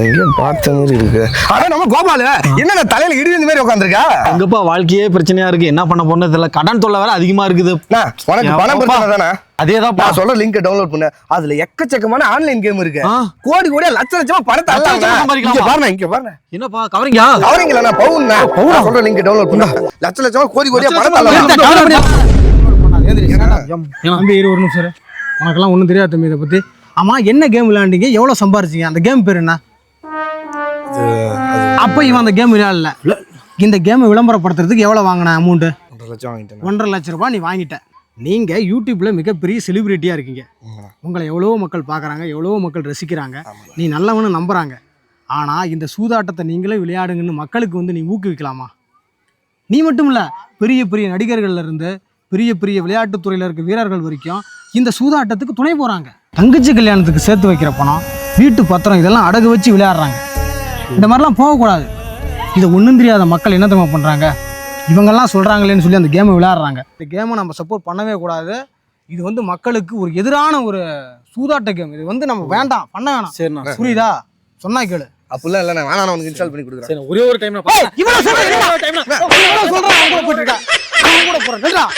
எங்கேயும் பார்த்த மாதிரி இருக்கு. ஆனா நம்ம கோபாலு என்ன தலையில இடி இந்த மாதிரி உட்காந்துருக்கா எங்கப்பா வாழ்க்கையே பிரச்சனையா இருக்கு. என்ன பண்ண போறது தெரியல. கடன் தொல்லை வேற அதிகமா இருக்குது. உனக்கு பணம்? பிரச்சனை தானே? அதேதான்ப்பா. நான் சொல்ற லிங்க் டவுன்லோட் பண்ணு. அதுல எக்கச்சக்கமான ஆன்லைன் கேம் இருக்கு. ஆ. கோடி கோடியா லட்ச லட்சமா பணத்தை? இங்க பாருங்க இங்க பாருங்க என்னப்பா கவரிங்கா? அவரிங்களா நான் பவுன் நான் சொல்ற லிங்க் டவுன்லோட் பண்ணு. லட்ச லட்சமா கோடி கோடியா தம்பி இரு ஒரு நிமிஷம். உனக்கெல்லாம் ஒன்றும் தெரியாது தம்பி இதை பற்றி ஆமாம் என்ன கேம் விளையாண்டீங்க? எவ்வளோ சம்பாரிச்சீங்க? அந்த கேம் பேர் என்ன? அப்போ இவன் அந்த கேம் விளையாடல. இந்த கேமை விளம்பரப்படுத்துறதுக்கு எவ்வளோ வாங்கின அமௌண்ட்டு ஒன்றரை லட்சம் வாங்கிட்டேன். ஒன்றரை லட்ச ரூபாய் நீ வாங்கிட்ட. நீங்கள் யூடியூப்பில் மிகப்பெரிய செலிபிரிட்டியாக இருக்கீங்க. உங்களை எவ்வளவோ மக்கள் பார்க்குறாங்க எவ்வளவோ மக்கள் ரசிக்கிறாங்க. நீ நல்லவனு நம்புகிறாங்க ஆனால் இந்த சூதாட்டத்தை நீங்களே விளையாடுங்கன்னு மக்களுக்கு வந்து நீ ஊக்குவிக்கலாமா? நீ மட்டும் இல்லை பெரிய பெரிய நடிகர்கள்ல இருந்து பெரிய பெரிய விளையாட்டுத் துறையில இருக்க வீரர்கள் வரைக்கும் இந்த சூதாட்டத்துக்கு துணை போகிறாங்க தங்கச்சி கல்யாணத்துக்கு சேர்த்து வைக்கிற பணம் வீட்டு பத்திரம் இதெல்லாம் அடகு வச்சு விளையாடுறாங்க. இந்த மாதிரிலாம் போகக்கூடாது. இதை ஒன்றும் தெரியாத மக்கள் என்ன தெரியுமா பண்ணுறாங்க இவங்கெல்லாம் சொல்கிறாங்களேன்னு சொல்லி அந்த கேமை விளையாடுறாங்க. இந்த கேமை நம்ம சப்போர்ட் பண்ணவே கூடாது. இது வந்து மக்களுக்கு ஒரு எதிரான ஒரு சூதாட்ட கேம் இது வந்து நம்ம வேண்டாம் பண்ண வேணாம். சரிண்ணா புரியுதா? சொன்னா கேளு. அப்படிலாம் இல்லை நான் வேணா நான் உனக்கு இன்ஸ்டால் பண்ணி கொடுக்குறேன். சரி ஒரே ஒரு டைம் சொல்றேன் அவன் கூட அவன் கூட போறேன்